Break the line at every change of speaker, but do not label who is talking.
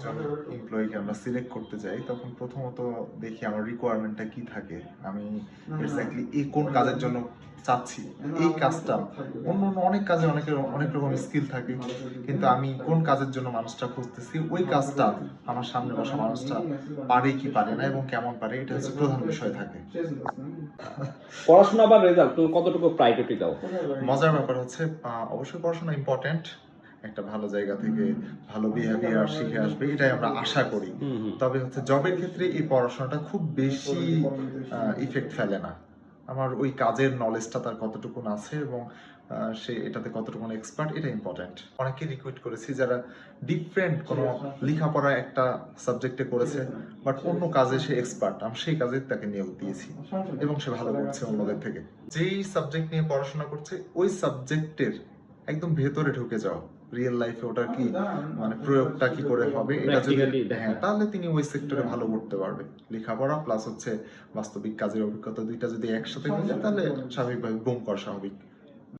একজন এমপ্লয়িকে আমরা সিলেক্ট করতে যাই তখন প্রথমত দেখি আমার রিকোয়ারমেন্টটা কি থাকে। আমি এক্স্যাক্টলি এই কোন কাজের জন্য চাচ্ছি। এই কাজটা অন্য অন্য অনেক কাজে অনেকের অনেক রকম স্কিল থাকে। কিন্তু আমি কোন কাজের জন্য মানুষটা খুঁজতেছি ওই কাজটা আমার সামনে বসা মানুষটা পারে কি পারে না এবং কেমন পারে এটা হচ্ছে প্রধান বিষয় থাকে।
পড়াশোনা বা রেজাল্ট তুমি কতটুকু প্রায়োরিটি দাও?
মজার ব্যাপার হচ্ছে আহ, অবশ্যই পড়াশোনা ইম্পর্টেন্ট একটা ভালো জায়গা থেকে ভালো বিহেভিয়ার শিখে আসবে এটাই আমরা আশা করি। তবে হচ্ছে জবের ক্ষেত্রে এই পড়াশোনাটা খুব বেশি ইফেক্ট ফেলে না। আমার ওই কাজের নলেজটা তার কতটুকু আছে এবং সে এটাতে কতটুকু এক্সপার্ট এটা ইম্পর্টেন্ট অনেকে রিক্রুইট করেছি যারা ডিফারেন্ট কোনো লেখাপড়া একটা সাবজেক্টে করেছে বাট অন্য কাজে সে এক্সপার্ট আমি সেই কাজে তাকে নিয়োগ দিয়েছি এবং সে ভালো করছে অন্যদের থেকে। যেই সাবজেক্ট নিয়ে পড়াশোনা করছে ওই সাবজেক্টের একদম ভেতরে ঢুকে যাও। রিয়েল লাইফে ওটার কি? মানে প্রয়োগটা কি করে হবে? এটা যদি হ্যাঁ তাহলে তিনি ওই সেক্টরে ভালো করতে পারবে। লেখাপড়া প্লাস হচ্ছে বাস্তবিক কাজের অভিজ্ঞতা দুইটা যদি একসাথে হয়ে যায় তাহলে স্বাভাবিকভাবে বুম করা স্বাভাবিক।